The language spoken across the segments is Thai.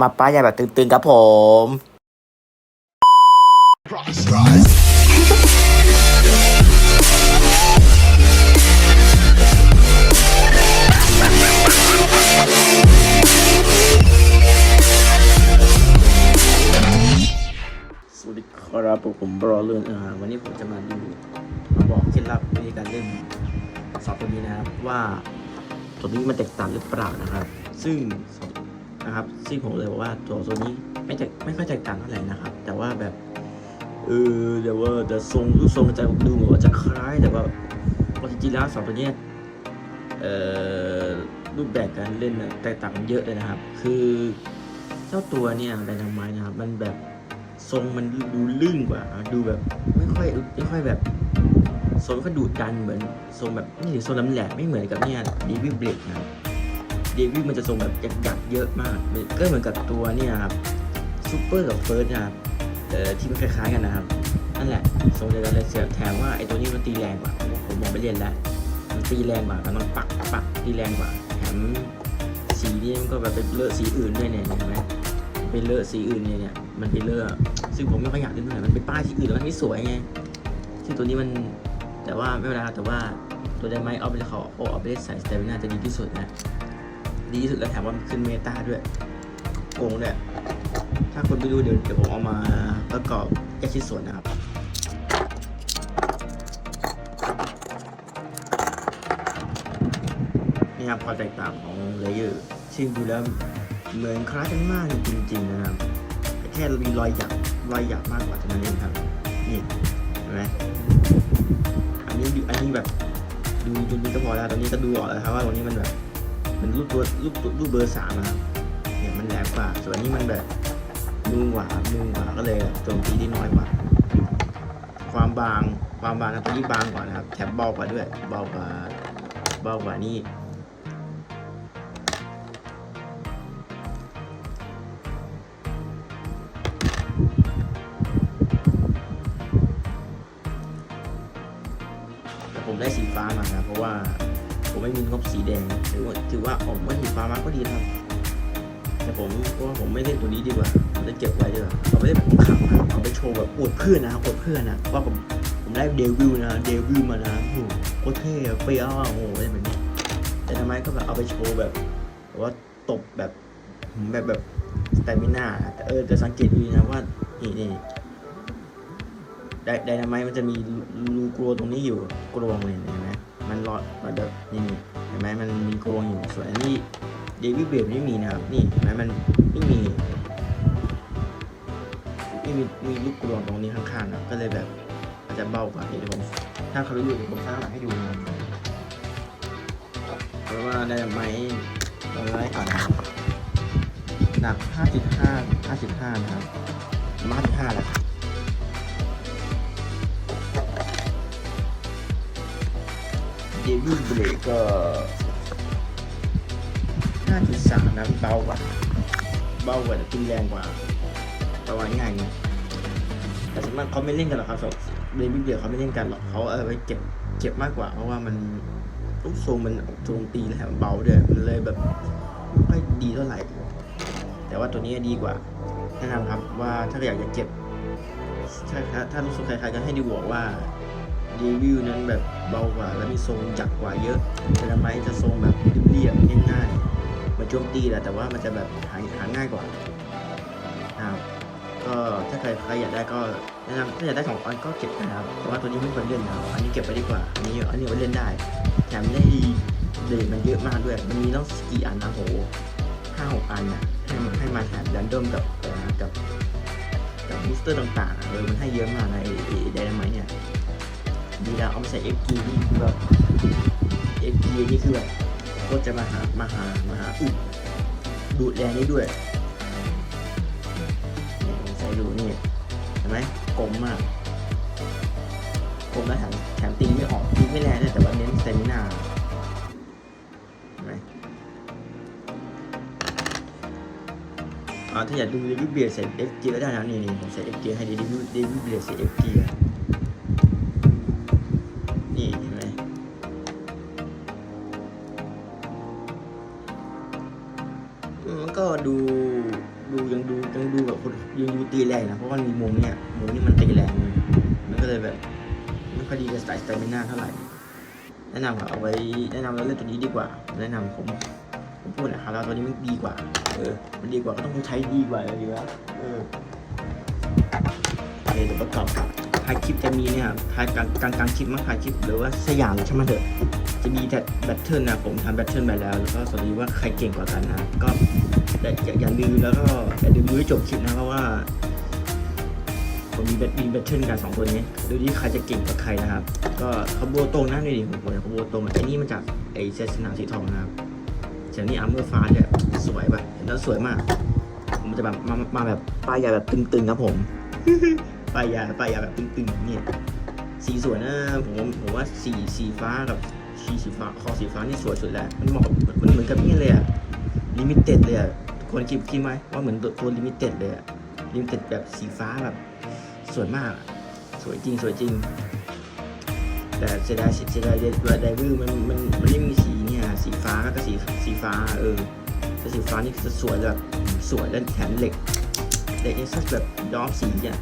มาป้ายยาแบบตึงๆครับผมสวัสดีครับผมบรอเลื่อนอ่าวันนี้ผมจะมาดูมาบอกเคล็ดลับวิธีการเล่นสอบตัวนี้นะครับ ว่าตัวนี้มันแตกต่างหรือเปล่านะครับ ซึ่ง นะครับซึ่งผมเลยบอกว่าตัวตัวนี้ไม่แตกไม่ค่อยแตกต่างเท่าไหร่นะครับ แต่ว่าแบบเออเดี๋ยวว่าจะทรงรูปทรงจะดูเหมือนว่าจะคล้ายแต่ว่าจริงๆแล้วสองตัวเนี้ยเอ่อรูปแบบการเล่นนะแตกต่างกันเยอะเลยนะครับ คือเจ้าตัวเนี่ยไดนาไมนะครับ มันแบบทรงมันดูลื่นกว่า ดูแบบไม่ค่อยไม่ค่อยแบบทรงไม่ค่อยดูดดันเหมือนทรงแบบนี่ทรงน้ำแหลกไม่เหมือนกับเนี่ยเดวิดเบลดนะครับ เดวิดมันจะทรงแบบยักๆเยอะมากก็เหมือนกับตัวเนี่ยครับซูเปอร์กับเฟิร์สนะครับเอ่อที่มันคล้ายๆกันนะครับนั่นแหละทรงเดียวกันเลยเสียแถมว่าไอ้ตัวนี้มันตีแรงกว่าผมมองไปเล่นแล้วมันตีแรงกว่ามันต้องปักปักตีแรงกว่าแถมสีนี่มันก็แบบไปเลอะสีอื่นด้วยเนี่ยเห็นไหมไปเลอะสีอื่นเนี่ยเนี่ยมันไปเลอะซึ่งผมไม่ค่อยอยากเล่นเท่าไหร่มันไปป้ายที่อื่นแล้วมันไม่สวยไงซึ่งตัวนี้มันแต่ว่าไม่เป็นไรครับแต่ว่าตัวไดไมเอาไปเขาเอาเอาไปเล่นใส่สเตมินาจะดีที่สุดนะ ดีที่สุดแล้วแถมว่ามันขึ้นเมตาด้วยโกงด้วยถ้าคนไปดูเดี๋ยวเดี๋ยวผมเอามาประกอบแยกชิ้นส่วนนะครับนี่ครับความแตกต่างของเลเยอร์ซึ่งดูแล้วเหมือนคล้ายกันมากจริงๆนะครับแค่มีรอยหยักรอยหยักมากกว่าเท่านั้นเองครับนี่เห็นไหมอันนี้อันนี้แบบดูดูดูก็พอแล้วตอนนี้ก็ดูออกแล้วครับว่าตรงนี้มันแบบ มันรูปตัวรูปตัวรูปเบอร์สามนะครับเนี่ยมันแหลมกว่า ส่วนนี้มันแบบนูนกว่านูนกว่าก็เลยโจมตีได้น้อยกว่า ความบางความบางนะตัวนี้บางกว่านะครับแถมเบากว่าด้วยเบากว่าเบากว่านี่แต่ผมได้สีฟ้ามานะเพราะว่า ผมไม่มีงบสีแดงถือว่าถือว่าออกมาสีฟ้ามาก็ดีครับ แต่ผมเพราะว่าผมไม่เล่นตัวนี้ดีกว่าผมจะเก็บไว้ดีกว่าเอาไปเล่นแบบขำๆเอาไปโชว์แบบอวดเพื่อนนะอวดเพื่อนนะว่าผมผมได้เดวิลนะเดวิลมานะโอ้โหโคตรเท่เฟี้ยวอะโอ้โหเล่นแบบนี้แต่ทำไมก็แบบเอาไปโชว์แบบว่าตบแบบแบบแบบสเตมิน่าแต่เออจะสังเกตดูนะว่านี่นี่ไดไดนาไมมันจะมีรูกรวตรงนี้อยู่กรวงเลยเห็นไหม มันรอดมันแบบนี่นี่เห็นไหมมันมีกรงอยู่ส่วนอันนี้เดวิดเบลไม่มีนะครับนี่เห็นไหมมันไม่มีไม่มีมีลูกกรวงตรงนี้ข้างๆนะก็เลยแบบอาจจะเบากว่าเดี๋ยวผมถ้าเขารู้อยู่ผมสร้างหลังให้ดูนะครับเพราะว่าไดนาไมต์เราไล่ก่อนนะครับหนัก 5.5 55 นะครับมา55แหละ เดวิลเบรกก็5.3นะเบากว่าเบากว่าแต่กินแรงกว่าประมาณง่ายไงแต่ส่วนมากเขาไม่เล่นกันหรอกครับเดวิลเบรกเขาไม่เล่นกันหรอกเขาเอาไว้เก็บเก็บมากกว่า เพราะว่ามันลูกทรงมันโจมตีแล้วแถมเบาด้วยมันเลยแบบไม่ค่อยดีเท่าไหร่แต่ว่าตัวนี้ดีกว่าแนะนำครับว่าถ้าอยากจะเก็บถ้าถ้าถ้ารู้สึกใครๆก็ให้ดีบอกว่า รีวิวนั้นแบบเบากว่า และมีทรงจักกว่าเยอะแต่ทำไมจะทรงแบบเรียบๆง่ายๆมาโจมตีแหละแต่ว่ามันจะแบบหาหาง่ายกว่านะครับก็ถ้าใครใครอยากได้ก็แนะนำถ้าอยากได้ของอันก็เก็บนะครับเพราะว่าตัวนี้ไม่ควรเล่นนะครับอันนี้เก็บไว้ดีกว่าอันนี้อันนี้ไว้เล่นได้แถมได้เดทมันเยอะมากด้วยมันมีต้องกี่อันนะโหห้าหกอันน่ะให้มาให้มาแถมดันดมกับเอ่อกับกับบูสเตอร์ต่างๆเออมันให้เยอะมากนะไอ้ไดนาไมต์เนี่ย ดีแล้วเอามาใส่ FG นี่คือแบบ FG นี่คือแบบโคตรจะมาหามาหามาหาอุดดูดแรงได้ด้วยเนี่ยใส่ดูนี่เห็นไหมกลมมากกลมแล้วแถมแถมตีไม่ออกตีไม่แรงด้วยแต่ว่าเน้นสเตมินาไหมอ่าถ้าอยากดูรีวิวเบียร์ใส่ FG ก็ได้นะนี่นี่ผมใส่ FG ให้ดีรีวิวรีวิวเบียร์ใส่ FG อะ ดูดูยังดูยังดูแบบคนยังดูตีแรงนะเพราะว่ามีมุมเนี่ยมุมนี้มันตีแรงมันก็เลยแบบไม่ค่อยดีกับสายสเตมิน่าเท่าไหร่แนะนำเอาไว้แนะนำเราเล่นตัวนี้ดีกว่า แนะนำผมผมพูดนะครับเราตัวนี้มันดีกว่า เออ มันดีกว่าก็ต้องใช้ดีกว่าเลยดีวะเออโอเคเดี๋ยวประกอบกับ ท้ายคลิปจะมีเนี่ยท้ายกลางกลางกลางคลิปมั้งท้ายคลิปหรือว่าสยามใช่ไหมเถอะ จะมีแต่แบทเทิลนะผมทำแบทเทิลไปแล้ว แล้วก็สวัสดีว่าใครเก่งกว่ากันนะก็อย่าอย่าลืมแล้วก็อย่าลืมดูให้จบคลิปนะเพราะว่าผมมีแบทมีแบทเทิลกันสองตัวนี้ดูที่ใครจะเก่งกว่าใครนะครับ ก็เขบวนตรงนะนี่ดิผมบอกเลยขบตรงไอ้นี่มาจากไอ้เซสนามสีทองนะครับแต่นี่อาร์เมอร์ฟ้าเนี่ยสวยป่ะเห็นแล้วสวยมาก ผมจะแบบมามาแบบปลายใหญ่แบบตึงๆครับผม ปลายใหญ่ปลายใหญ่แบบตึงๆเนี่ยสีสวยนะผมผมว่าสีสีฟ้ากับสีสีฟ้าคอสีฟ้านี่สวยสุดแล้วมันเหมาะกับมันเหมือนกับนี่เลยอะลิมิเต็ดเลยอะทุกคนคิดคิดไหมว่าเหมือนตัวลิมิเต็ดเลยอะลิมิเต็ดแบบสีฟ้าแบบสวยมากสวยจริงสวยจริง แต่เสียดายเสียดายเดไดวิวมันมันมันไม่มีสีเนี่ยสีฟ้าก็สีสีฟ้าเออแต่สีฟ้านี่จะสวยแบบสวยแล้วแถมเหล็กเหล็กเน็กซัสแบบย้อมสีเนี่ย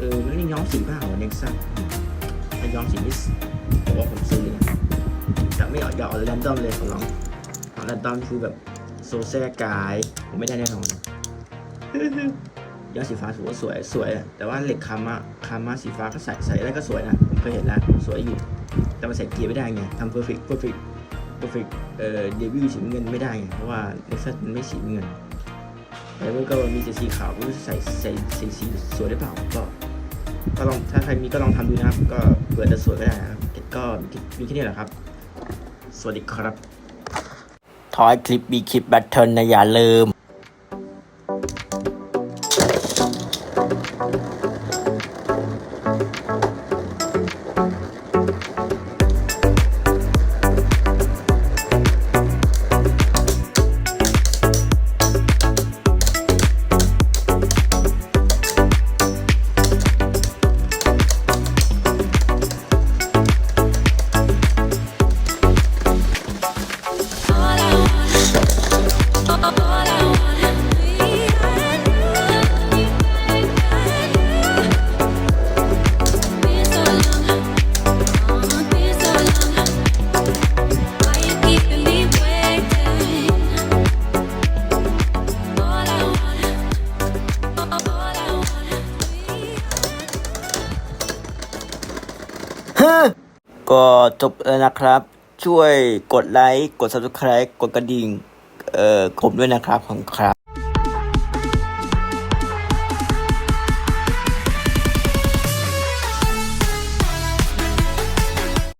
เออมันไม่ย้อมสีบ้างเหรอเน็กซัสถ้าย้อมสีนี่ผมว่าผมซื้อนะแต่ไม่ออยาเอาแรนดอมเลยขอร้องเอาแรนดอมคือแบบโซเซ่กายผมไม่ได้แน่นอนย้อดสีฟ้าถือว่าสวยสวยอะแต่ว่าเหล็กคามาคามาสีฟ้าก็ใส่ใส่ได้ก็สวยนะผมเคยเห็นแล้วสวยอยู่ แต่มันใส่เกียร์ไม่ได้ไงทำ perfect perfect perfect เอ่อเดบิวสีเงินไม่ได้ไงเพราะว่าเน็กซัสมันไม่สีเงินแต่มันก็มีแต่สีขาวก็ใส่ใส่ใส่สีสวยได้เปล่าก็ ก็ลองถ้าใครมีก็ลองทำดูนะครับ ก็เผื่อจะสวยก็ได้นะครับก็มีแค่นี้แหละครับ สวัสดีครับ ทอยคลิปมีคลิปแบทเทิลนะอย่าลืม ก็จบแล้วนะครับ ช่วยกดไลค์ กด subscribe กดกระดิ่ง เอ่อผมด้วยนะครับขอบคุณครับ